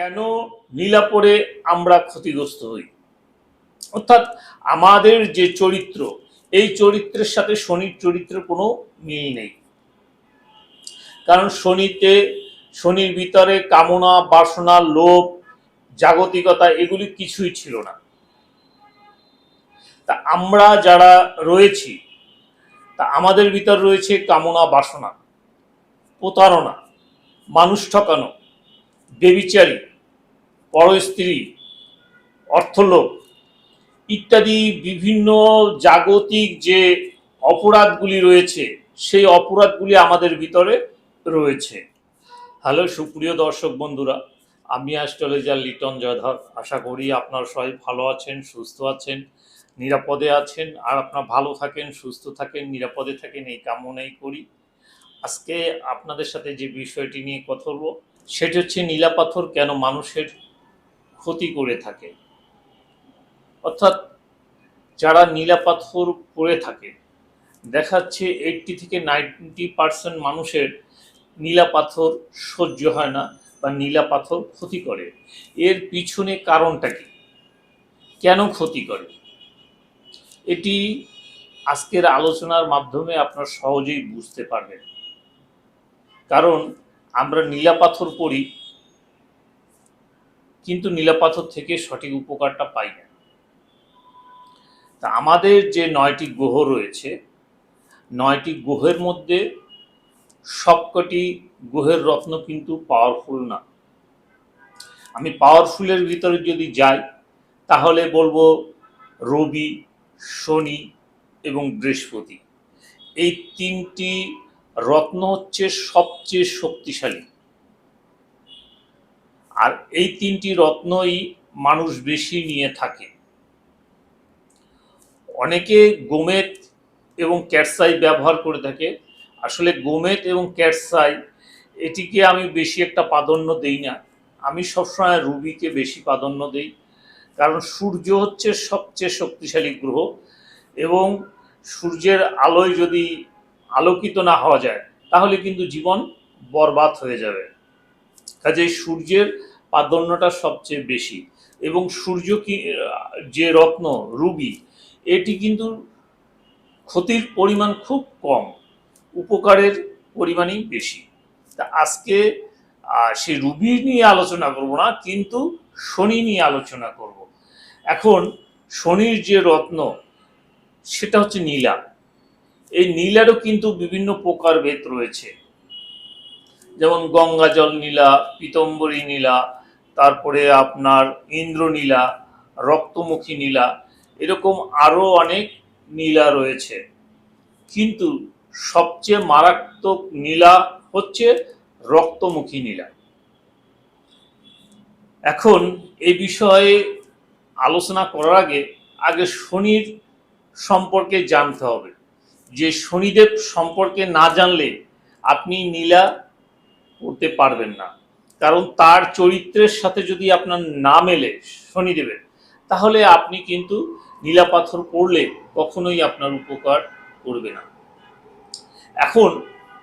কেন নীলাপরে আমরা ক্ষতিগ্রস্ত হই? অর্থাৎ আমাদের যে চরিত্র, এই চরিত্রের সাথে শনির চরিত্রের কোনো মিল নেই। কারণ শনিতে, শনির ভিতরে কামনা, বাসনা, লোভ, জাগতিকতা এগুলি কিছুই ছিল না। তা আমরা যারা রয়েছি, তা আমাদের ভিতর রয়েছে কামনা, বাসনা, প্রতারণা, মানুষ ঠকানো বেবিচারী পরস্ত্রী অর্থলোভ ইত্যাদি বিভিন্ন জাগতিক যে অপরাধগুলি রয়েছে, সেই অপরাধগুলি আমাদের ভিতরে রয়েছে। হ্যালো, সুপ্রিয় দর্শক বন্ধুরা, আমি অ্যাস্ট্রোলজার লিটন জয়ধর। আশা করি আপনার সবাই ভালো আছেন, সুস্থ আছেন, নিরাপদে আছেন, আর আপনার ভালো থাকেন, সুস্থ থাকেন, নিরাপদে থাকেন, এই কামনাই করি। আজকে আপনাদের সাথে যে বিষয়টি নিয়ে কথা বলব, সেটি হচ্ছে নীলাপাথর কেন মানুষের ক্ষতি করে থাকে। অর্থাৎ যারা নীলাপাথর পরে থাকে দেখাচ্ছে এইটটি থেকে নাইনটি পার্সেন্ট মানুষের নীলা পাথর সহ্য হয় না বা নীলা পাথর ক্ষতি করে। এর পিছনে কারণটা কি? কেন ক্ষতি করে? এটি আজকের আলোচনার মাধ্যমে আপনার সহজেই বুঝতে পারবেন। কারণ আমরা নীলা পাথর পড়ি কিন্তু নীলা পাথর থেকে সঠিক উপকারটা পাই না। তা আমাদের যে নয়টি গ্রহ রয়েছে, নয়টি গ্রহের মধ্যে সবকটি গ্রহের রত্ন কিন্তু পাওয়ারফুল না। আমি পাওয়ারফুলের ভিতরে যদি যাই, তাহলে বলব রবি, শনি এবং বৃহস্পতি। এই তিনটি রত্ন হচ্ছে সবচেয়ে শক্তিশালী। আর এই তিনটি রত্নই মানুষ বেশি নিয়ে থাকে। অনেকে গোমেদ এবং ক্যাটসাই ব্যবহার করে থাকে। আসলে গোমেদ এবং ক্যাটসাই, এটিকে আমি বেশি একটা প্রাধান্য দেই না। আমি সবসময় রুবিকে বেশি প্রাধান্য দেই। কারণ সূর্য হচ্ছে সবচেয়ে শক্তিশালী গ্রহ এবং সূর্যের আলোয় যদি আলোকিত না হওয়া যায়, তাহলে কিন্তু জীবন বরবাদ হয়ে যাবে। কাজেই সূর্যের প্রাধান্যটা সবচেয়ে বেশি। এবং সূর্য কি, যে রত্ন, রুবি, এটি কিন্তু ক্ষতির পরিমাণ খুব কম, উপকারের পরিমাণই বেশি। তা আজকে সেই রুবি নিয়ে আলোচনা করব না, কিন্তু শনি নিয়ে আলোচনা করব। এখন, শনির যে রত্ন, সেটা হচ্ছে নীলা। এই নীলারও কিন্তু বিভিন্ন প্রকারভেদ রয়েছে। যেমন গঙ্গা জল নীলা, পীতম্বরী নীলা তারপরে আপনার ইন্দ্রনীলা, রক্তমুখী নীলা, এরকম আরও অনেক নীলা রয়েছে। কিন্তু সবচেয়ে মারাত্মক নীলা হচ্ছে রক্তমুখী নীলা। এখন এই বিষয়ে আলোচনা করার আগে আগে শনির সম্পর্কে জানতে হবে। যে শনিদেব সম্পর্কে না জানলে আপনি নীলা করতে পারবেন না। কারণ তার চরিত্রের সাথে যদি আপনার না মেলে শনিদেবের তাহলে আপনি কিন্তু নীলা পাথর পড়লে কখনোই আপনার উপকার করবে না। এখন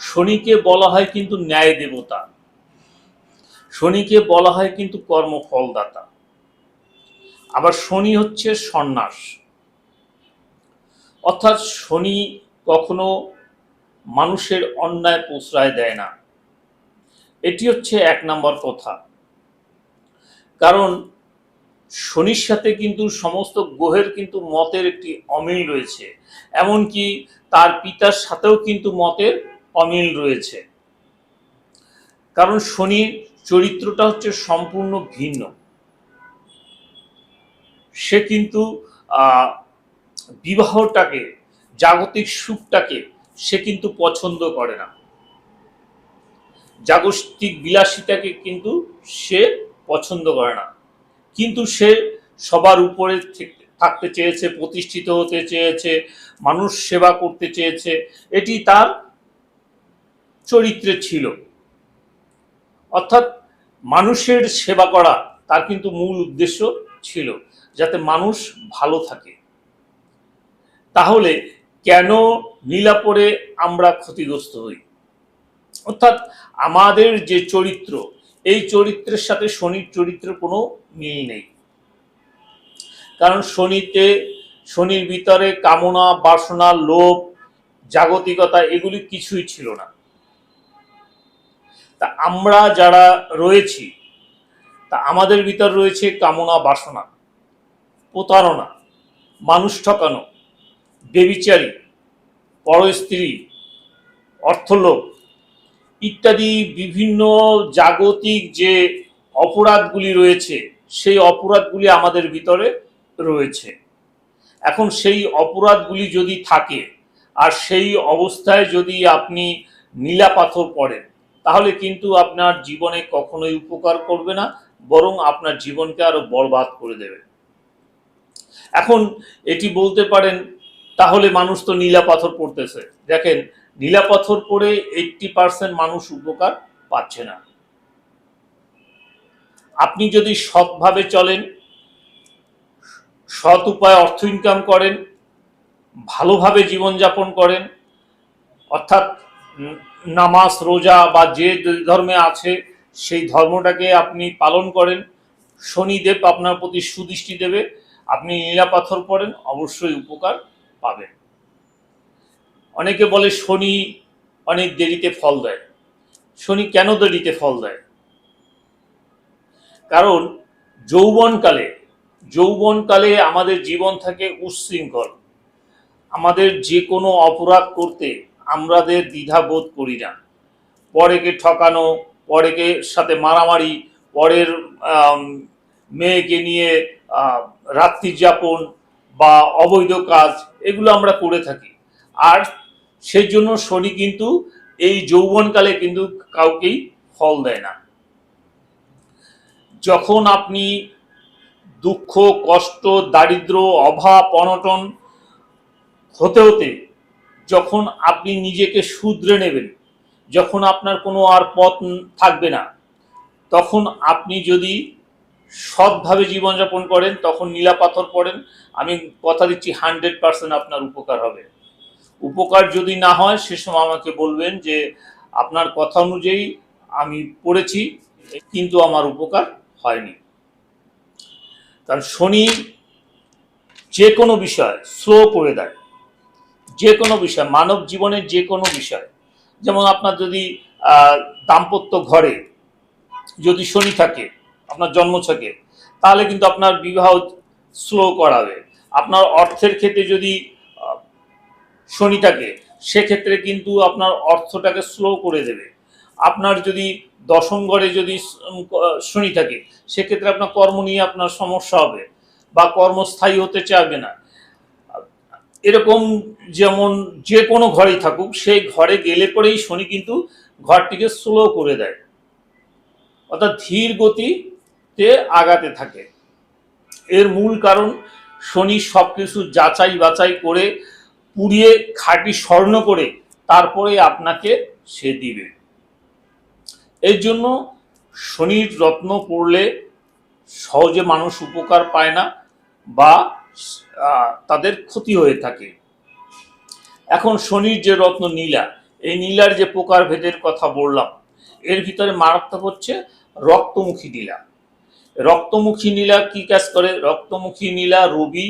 শনিকে বলা হয় কিন্তু ন্যায় দেবতা। শনিকে বলা হয় কিন্তু কর্মফলদাতা আবার শনি হচ্ছে সন্ন্যাস। অর্থাৎ শনি কখনো মানুষের অন্যায় প্রশ্রয় দেয় না। এটি হচ্ছে এক নম্বর কথা। কারণ শনির সাথে কিন্তু সমস্ত গ্রহের কিন্তু মতের একটি অমিল রয়েছে। এমনকি তার পিতার সাথেও কিন্তু মতের অমিল রয়েছে। কারণ শনির চরিত্রটা হচ্ছে সম্পূর্ণ ভিন্ন। সে কিন্তু বিবাহটাকে, জাগতিক সুখটাকে সে কিন্তু পছন্দ করে না। জাগতিক বিলাসিতাকে কিন্তু সে পছন্দ করে না। কিন্তু সে সবার উপরে থাকতে চেয়েছে, প্রতিষ্ঠিত হতে চেয়েছে, মানুষ সেবা করতে চেয়েছে। এটি তার চরিত্রে ছিল। অর্থাৎ মানুষের সেবা করা তার কিন্তু মূল উদ্দেশ্য ছিল, যাতে মানুষ ভালো থাকে। তাহলে কেন নীলাপরে আমরা ক্ষতিগ্রস্ত হই? অর্থাৎ আমাদের যে চরিত্র, এই চরিত্রের সাথে শনির চরিত্রের কোনো মিল নেই। কারণ শনিতে, শনির ভিতরে কামনা, বাসনা, লোভ, জাগতিকতা এগুলি কিছুই ছিল না। তা আমরা যারা রয়েছি, তা আমাদের ভিতর রয়েছে কামনা, বাসনা, প্রতারণা, মানুষ ঠকানো, বেবিচারী, পরস্ত্রী, অর্থলোভ ইত্যাদি বিভিন্ন জাগতিক যে অপরাধগুলি রয়েছে, সেই অপরাধগুলি আমাদের ভিতরে রয়েছে। এখন সেই অপরাধগুলি যদি থাকে, আর সেই অবস্থায় যদি আপনি নীলা পাথর পড়েন, তাহলে কিন্তু আপনার জীবনে কখনোই উপকার করবে না, বরং আপনার জীবনকে আরও বরবাদ করে দেবে। এখন এটি বলতে পারেন, তাহলে মানুষ তো নীলা পাথর পড়তেছে। দেখেন নীলা পাথর পড়ে এইটটি পার্সেন্ট মানুষ উপকার পাচ্ছে না। আপনি যদি সৎভাবে চলেন, সৎ উপায়ে অর্থ ইনকাম করেন, ভালোভাবে জীবনযাপন করেন, অর্থাৎ নামাজ, রোজা বা যে ধর্মে আছে, সেই ধর্মটাকে আপনি পালন করেন, শনিদেব আপনার প্রতি সুদৃষ্টি দেবে, আপনি নীলা পাথর পড়েন, অবশ্যই উপকার পাবেন। অনেকে বলে শনি অনেক দেরিতে ফল দেয়। শনি কেন দেরিতে ফল দেয়? কারণ যৌবনকালে যৌবনকালে আমাদের জীবন থাকে উচ্ছৃঙ্খল। আমাদের যে কোনো অপরাধ করতে আমাদের দ্বিধাবোধ করি না। পরেকে ঠকানো, পরেকে সাথে মারামারি, পরের মেয়েকে নিয়ে রাত্রি যাপন বা অবৈধ কাজ, এগুলো আমরা করে থাকি। আর সেই জন্য শনি কিন্তু এই যৌবনকালে কিন্তু কাউকেই ফল দেয় না। যখন আপনি দুঃখ, কষ্ট, দারিদ্র, অভাব, অনটন হতে হতে যখন আপনি নিজেকে শুধরে নেবেন, যখন আপনার কোনো আর পথ থাকবে না, তখন আপনি যদি সৎভাবে জীবনযাপন করেন, তখন নীলা পাথর পড়েন, আমি কথা দিচ্ছি হান্ড্রেড পার্সেন্ট আপনার উপকার হবে। উপকার যদি না হয়, সে সময় আমাকে বলবেন যে, আপনার কথা অনুযায়ী আমি পড়েছি, কিন্তু আমার উপকার হয়নি। কারণ শনি যে কোনো বিষয় স্লো করে দেয়। যে কোনো বিষয়, মানব জীবনের যে কোনো বিষয়। যেমন আপনার যদি দাম্পত্য ঘরে যদি শনি থাকে, আপনার জন্ম থাকে, তাহলে কিন্তু আপনার বিবাহ স্লো করাবে। আপনার অর্থের ক্ষেত্রে যদি আহ, শনি থাকে সেক্ষেত্রে কিন্তু আপনার অর্থটাকে স্লো করে দেবে। আপনার যদি দশম ঘরে যদি শনি থাকে সেক্ষেত্রে আপনার কর্ম নিয়ে আপনার সমস্যা হবে বা কর্মস্থায়ী হতে চাইবে না। এরকম যেমন যে কোনো ঘরেই থাকুক সেই ঘরে গেলে পরেই শনি কিন্তু ঘরটিকে স্লো করে দেয়। অর্থাৎ ধীর গতিতে আগাতে থাকে। এর মূল কারণ শনি সব কিছু যাচাই বাছাই করে পুড়িয়ে খাঁটি স্বর্ণ করে তারপরে আপনাকে সে দিবে। এর জন্য শনির রত্ন পড়লে সহজে মানুষ উপকার পায় না বা তাদের ক্ষতি হয়ে থাকে। এখন শনির যে রত্ন নীলা, এই নীলার যে প্রকার ভেদের কথা বললাম, এর ভিতরে মারাত্মক হচ্ছে রক্তমুখী নীলা। রক্তমুখী নীলা কি কাজ করে? রক্তমুখী নীলা রবি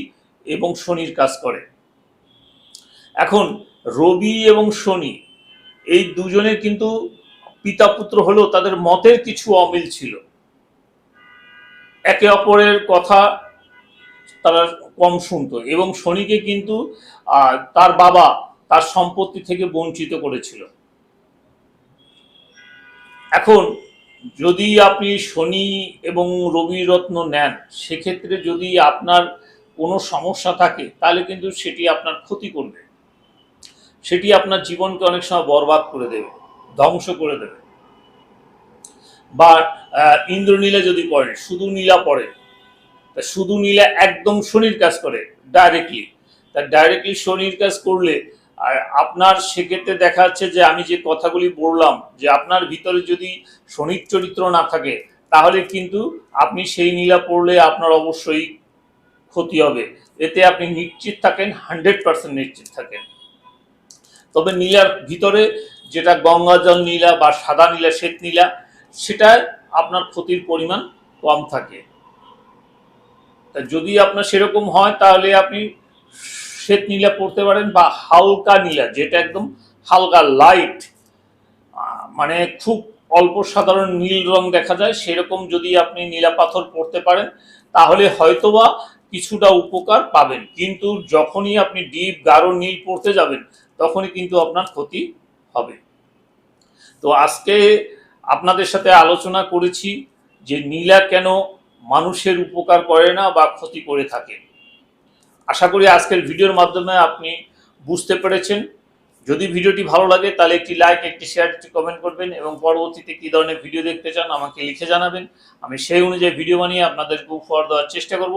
এবং শনির কাজ করে। এখন রবি এবং শনি, এই দুজনের কিন্তু পিতা পুত্র হলেও তাদের মতের কিছু অমিল ছিল। একে অপরের কথা তারা কম শুনতো এবং শনিকে কিন্তু তার বাবা তার সম্পত্তি থেকে বঞ্চিত করেছিল। এখন যদি আপনি শনি এবং রবি রত্ন নেন, সেক্ষেত্রে যদি আপনার কোনো সমস্যা থাকে, তাহলে কিন্তু সেটি আপনার ক্ষতি করবে। সেটি আপনার জীবনকে অনেক সময় বরবাদ করে দেবে, ধ্বংস করে দেবে। বা ইন্দ্রনীলা যদি পড়েন শুধু নীলা পড়ে, তা শুধু নীলা একদম শনির কাজ করে ডাইরেক্টলি তা ডাইরেক্টলি শনির কাজ করলে, আর আপনার সেক্ষেত্রে দেখা যাচ্ছে যে আমি যে কথাগুলি বললাম, যে আপনার ভিতরে যদি শনির চরিত্র না থাকে, তাহলে কিন্তু আপনি সেই নীলা পড়লে আপনার অবশ্যই ক্ষতি হবে। এতে আপনি নিশ্চিত থাকেন হান্ড্রেড পার্সেন্ট নিশ্চিত থাকেন। তবে নীলার ভিতরে যেটা গঙ্গা জল নীলা বা সাদা নীলা, শ্বেত নীলা সেটা আপনার ক্ষতির পরিমাণ কম থাকে। যদি আপনার সেরকম হয়, তাহলে আপনি শ্বেত নীলা পড়তে পারেন বা হালকা নীলা, যেটা একদম হালকা লাইট মানে খুব অল্প সাধারণ নীল রং দেখা যায়, সেরকম যদি আপনি নীলা পাথর পড়তে পারেন, তাহলে হয়তোবা কিছুটা উপকার পাবেন। কিন্তু যখনই আপনি ডিপ, গাঢ় নীল পড়তে যাবেন, তখনই কিন্তু আপনার ক্ষতি হবে। তো আজকে আপনাদের সাথে আলোচনা করেছি যে নীলা কেন মানুষের উপকার করে না বা ক্ষতি করে থাকে। আশা করি আজকের ভিডিওর মাধ্যমে আপনি বুঝতে পেরেছেন। যদি ভিডিওটি ভালো লাগে, তাহলে একটি লাইক একটি শেয়ার একটি কমেন্ট করবেন এবং পরবর্তীতে কী ধরনের ভিডিও দেখতে চান আমাকে লিখে জানাবেন। আমি সেই অনুযায়ী ভিডিও বানিয়ে আপনাদেরকে উপহার দেওয়ার চেষ্টা করব।